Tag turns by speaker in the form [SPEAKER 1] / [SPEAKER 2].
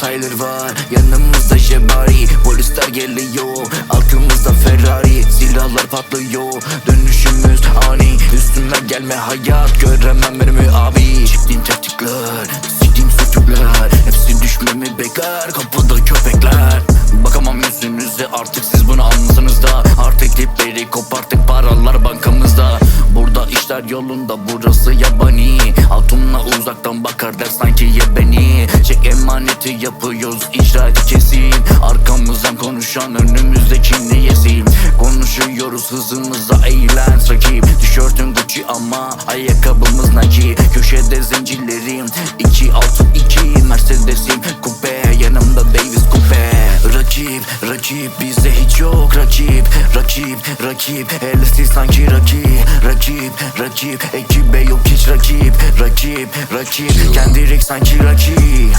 [SPEAKER 1] şeyler var. Yanımızda şebari Polisler geliyor. Altımızda Ferrari Silahlar patlıyor. Dönüşümüz ani Üstüme gelme hayat. Göremem önümü abi? Çektiğim taktikler Siktiğim sucuklar Hepsi düşmemi bekler Kapıda köpekler. Bakamam yüzünüze artık paralar bankamızda. Burada işler yolunda burası yabani. Altımla uzaktan bakar der sanki ye beni Çek emaneti yapıyoruz icraat kesin. Arkamızdan konuşan önümüzdekini yesin? Konuşuyoruz hızımıza eğlen rakip. Tişörtün Gucci ama ayakkabımız Nike Rakip, rakip bizde hiç yok rakip. Rakip, rakip Ellisi sanki rakip. Rakip, rakip Ekibe yok hiç rakip. Rakip, rakip Kendi sanki rakip